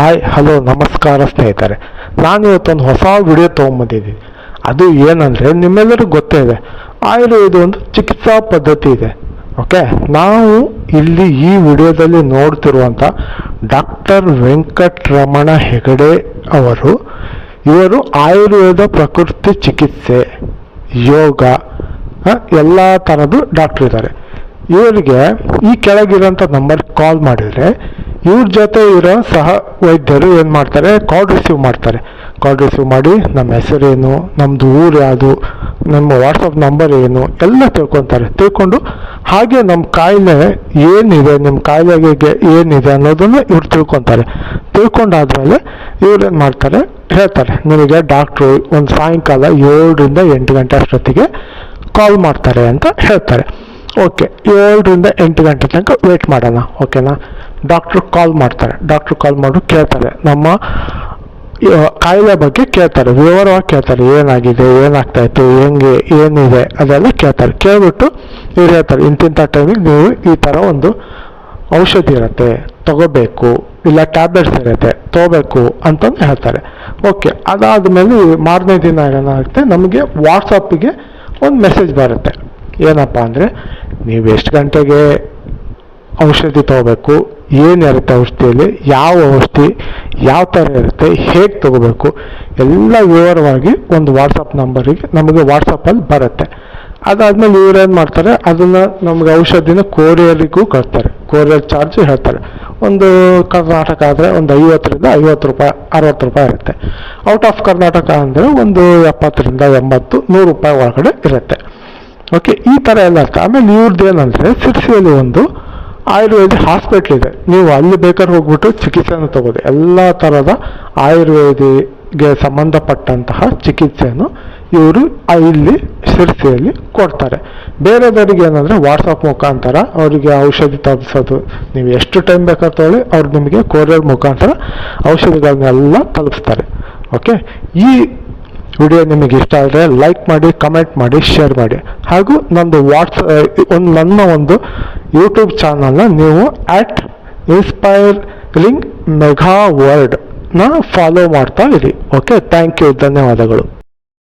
Hi, hello, ನಮಸ್ಕಾರ ಸ್ನೇಹಿತರೆ. ನಾನು ಇವತ್ತೊಂದು ಹೊಸ ವಿಡಿಯೋ ತೊಗೊಂಬಂದಿದ್ದೀನಿ ಅದು ಏನಂದರೆ ನಿಮ್ಮೆಲ್ಲರಿಗೂ ಗೊತ್ತೇ ಇದೆ. ಆಯುರ್ವೇದ ಒಂದು ಚಿಕಿತ್ಸಾ ಪದ್ಧತಿ ಇದೆ. ಓಕೆ ನಾವು ಇಲ್ಲಿ ಈ ವಿಡಿಯೋದಲ್ಲಿ ನೋಡ್ತಿರುವಂಥ ಡಾಕ್ಟರ್ ವೆಂಕಟರಮಣ ಹೆಗಡೆ ಅವರು, ಇವರು ಆಯುರ್ವೇದ ಪ್ರಕೃತಿ ಚಿಕಿತ್ಸೆ, ಯೋಗ ಎಲ್ಲ ಥರದ್ದು ಡಾಕ್ಟ್ರ್ ಇದ್ದಾರೆ. ಇವರಿಗೆ ಈ ಕೆಳಗಿರೋಂಥ ನಂಬರ್ ಕಾಲ್ ಮಾಡಿದರೆ ಇವ್ರ ಜೊತೆ ಇರೋ ಸಹ ವೈದ್ಯರು ಏನು ಮಾಡ್ತಾರೆ? ಕಾಲ್ ರಿಸೀವ್ ಮಾಡ್ತಾರೆ. ಕಾಲ್ ರಿಸೀವ್ ಮಾಡಿ ನಮ್ಮ ಹೆಸರೇನು ನಮ್ಮದು ಊರು ಯಾವುದು, ನಮ್ಮ ವಾಟ್ಸಪ್ ನಂಬರ್ ಏನು, ಎಲ್ಲ ತಿಳ್ಕೊತಾರೆ. ತಿಳ್ಕೊಂಡು ಹಾಗೆ ನಮ್ಮ ಕಾಯಿಲೆ ಏನಿದೆ ನಿಮ್ಮ ಕಾಯಿಲೆಗೆ ಏನಿದೆ ಅನ್ನೋದನ್ನು ಇವ್ರು ತಿಳ್ಕೊತಾರೆ. ತಿಳ್ಕೊಂಡಾದ್ಮೇಲೆ ಇವ್ರು ಏನು ಮಾಡ್ತಾರೆ? ಹೇಳ್ತಾರೆ. ನಿಮಗೆ ಡಾಕ್ಟ್ರು ಒಂದು ಸಾಯಂಕಾಲ ಏಳರಿಂದ ಎಂಟು ಗಂಟೆ ಅಷ್ಟೊತ್ತಿಗೆ ಕಾಲ್ ಮಾಡ್ತಾರೆ ಅಂತ ಹೇಳ್ತಾರೆ. ಓಕೆ ಏಳರಿಂದ ಎಂಟು ಗಂಟೆ ತನಕ ವೇಟ್ ಮಾಡೋಣ. ಓಕೆನಾ ಡಾಕ್ಟ್ರು ಕಾಲ್ ಮಾಡ್ತಾರೆ. ಡಾಕ್ಟ್ರು ಕಾಲ್ ಮಾಡಿ, ಕೇಳ್ತಾರೆ. ನಮ್ಮ ಕಾಯಿಲೆ ಬಗ್ಗೆ ಕೇಳ್ತಾರೆ. ವಿವರವಾಗಿ ಕೇಳ್ತಾರೆ. ಏನಾಗಿದೆ ಏನಾಗ್ತಾ ಇತ್ತು ಹೆಂಗೆ, ಏನಿದೆ ಅದೆಲ್ಲ ಕೇಳ್ತಾರೆ. ಕೇಳ್ಬಿಟ್ಟು ಇವ್ರು ಹೇಳ್ತಾರೆ, ಇಂತಿಂಥ ಟೈಮಿಗೆ ನೀವು ಈ ಥರ ಒಂದು ಔಷಧಿ ಇರುತ್ತೆ, ತಗೋಬೇಕು, ಇಲ್ಲ ಟ್ಯಾಬ್ಲೆಟ್ಸ್ ಇರುತ್ತೆ, ತಗೋಬೇಕು ಅಂತಂದು ಹೇಳ್ತಾರೆ. ಓಕೆ ಅದಾದಮೇಲೆ ಮಾರನೇ ದಿನ ಏನಾಗುತ್ತೆ, ನಮಗೆ ವಾಟ್ಸಪ್ಪಿಗೆ ಒಂದು ಮೆಸೇಜ್ ಬರುತ್ತೆ. ಏನಪ್ಪ ಅಂದರೆ, ನೀವು ಎಷ್ಟು ಗಂಟೆಗೆ ಔಷಧಿ ತಗೋಬೇಕು ಏನಿರುತ್ತೆ ಔಷಧಿಯಲ್ಲಿ, ಯಾವ ಔಷಧಿ, ಯಾವ ಥರ ಇರುತ್ತೆ, ಹೇಗೆ ತಗೋಬೇಕು, ಎಲ್ಲ ವಿವರವಾಗಿ ಒಂದು ವಾಟ್ಸಪ್ ನಂಬರಿಗೆ ನಮಗೆ ವಾಟ್ಸಪ್ಪಲ್ಲಿ ಬರುತ್ತೆ. ಅದಾದಮೇಲೆ ಇವ್ರು ಏನು ಮಾಡ್ತಾರೆ, ಅದನ್ನು ನಮಗೆ ಔಷಧಿನ ಕೋರಿಯರಿಗೂ ಕಳ್ತಾರೆ ಕೋರಿಯರ್ ಚಾರ್ಜ್ ಹೇಳ್ತಾರೆ. ಒಂದು ಕರ್ನಾಟಕ ಆದರೆ ಒಂದು ಐವತ್ತರಿಂದ ಐವತ್ತು ರೂಪಾಯಿ, ಅರವತ್ತು ರೂಪಾಯಿ ಇರುತ್ತೆ. ಔಟ್ ಆಫ್ ಕರ್ನಾಟಕ ಅಂದರೆ ಒಂದು ಎಪ್ಪತ್ತರಿಂದ ಎಂಬತ್ತು, ನೂರು ರೂಪಾಯಿ ಒಳಗಡೆ ಇರುತ್ತೆ. ಓಕೆ ಈ ಥರ ಎಲ್ಲ ಇರುತ್ತೆ. ಆಮೇಲೆ ಇವ್ರದ್ದು ಏನಂದರೆ, ಸಿರ್ಸಿಯಲ್ಲಿ ಒಂದು ಆಯುರ್ವೇದ ಹಾಸ್ಪಿಟ್ಲ್ ಇದೆ. ನೀವು ಅಲ್ಲಿ ಬೇಕಾದ್ರೆ ಹೋಗ್ಬಿಟ್ಟು ಚಿಕಿತ್ಸೆಯನ್ನು ತಗೋದು ಎಲ್ಲ ಥರದ ಆಯುರ್ವೇದಿಗೆ ಸಂಬಂಧಪಟ್ಟಂತಹ ಚಿಕಿತ್ಸೆಯನ್ನು ಇವರು ಇಲ್ಲಿ ಶಿರ್ಸಿಯಲ್ಲಿ ಕೊಡ್ತಾರೆ. ಬೇರೆದವರಿಗೆ ಏನಂದರೆ ವಾಟ್ಸಪ್ ಮುಖಾಂತರ ಅವರಿಗೆ ಔಷಧಿ ತಲುಪಿಸೋದು. ನೀವು ಎಷ್ಟು ಟೈಮ್ ಬೇಕಾದ್ರೆ ತಗೊಳ್ಳಿ, ಅವ್ರು ನಿಮಗೆ ಕೊರಿಯರ್ ಮುಖಾಂತರ ಔಷಧಿಗಳನ್ನೆಲ್ಲ ತಲುಪಿಸ್ತಾರೆ. ಓಕೆ ಈ ವಿಡಿಯೋ ನಿಮಗೆ ಇಷ್ಟ ಆದರೆ ಲೈಕ್ ಮಾಡಿ ಕಮೆಂಟ್ ಮಾಡಿ ಶೇರ್ ಮಾಡಿ. ಹಾಗೂ ನಂದು ವಾಟ್ಸ್ ಒಂದು ನನ್ನ ಒಂದು ಯೂಟ್ಯೂಬ್ ಚಾನಲ್ನ ನೀವು ಆಟ್ ಇನ್ಸ್ಪೈರಿಂಗ್ ಮೆಘಾ ವರ್ಡ್ನ ಫಾಲೋ ಮಾಡ್ತಾ ಇರಿ. ಓಕೆ ಥ್ಯಾಂಕ್ ಯು ಧನ್ಯವಾದಗಳು.